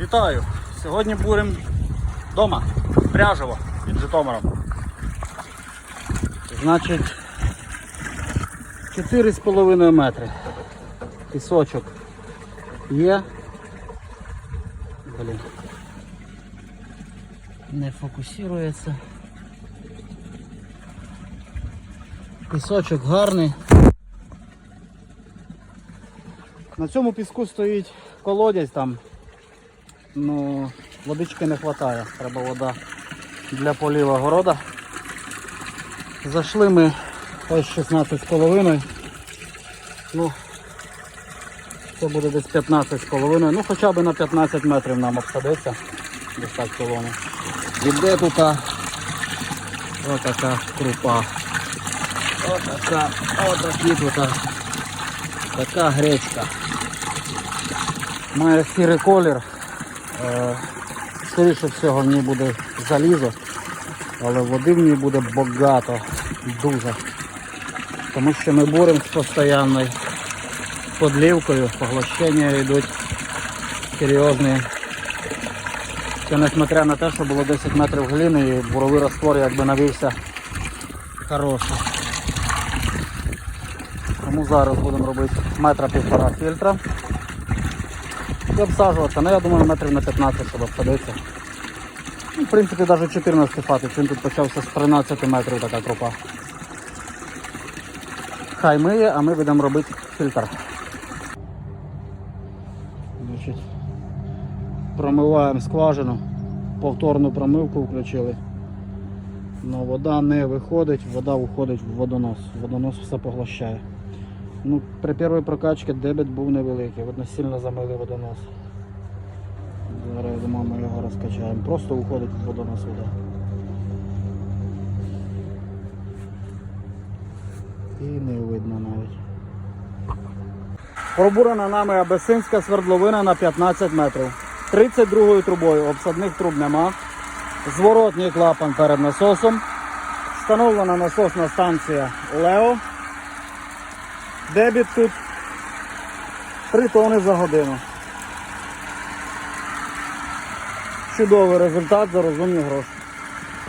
Вітаю! Сьогодні будемо вдома, Пряжево, під Житомиром. Значить, 4,5 метри. Пісочок є. Блін. Не фокусується. Пісочок гарний. На цьому піску стоїть колодязь там. Ну, водички не вистачає, треба вода для поліва города. Зайшли ми ось 16,5. Ну, це буде десь 15,5. Ну хоча б на 15 метрів нам обсадиться. Десь так колони. І де тут отака крупа. Отака, отакі тут така гречка. Має сірий колір. Е, Скоріше всього в ній буде залізо, але води в ній буде багато, дуже. Тому що ми боремося з постійною подлівкою, поглощення йдуть серйозні. Це несмотря на те, що було 10 метрів глини і буровий раствор якби навівся хороший. Тому зараз будемо робити метра півтора фільтра і обсаджуватися. Ну я думаю метрів на 15, щоб обсадитися. Ну, в принципі, навіть 14 хватить. Він тут почався з 13 метрів така крупа. Хай миє, а ми будемо робити фільтр. Значить, промиваємо скважину, повторну промивку включили. Но вода не виходить, вода уходить в водонос. Водонос все поглощає. Ну, при першій прокачці дебет був невеликий, видно сильно замили водонос. Зараз я думаю, ми його розкачаємо. Просто уходить в водонос вода. І не видно навіть. Пробурена нами абесинська свердловина на 15 метрів. 32 трубою обсадних труб нема. Зворотній клапан перед насосом. Встановлена насосна станція Лео. Дебіт тут 3 тони за годину. Чудовий результат за розумні гроші.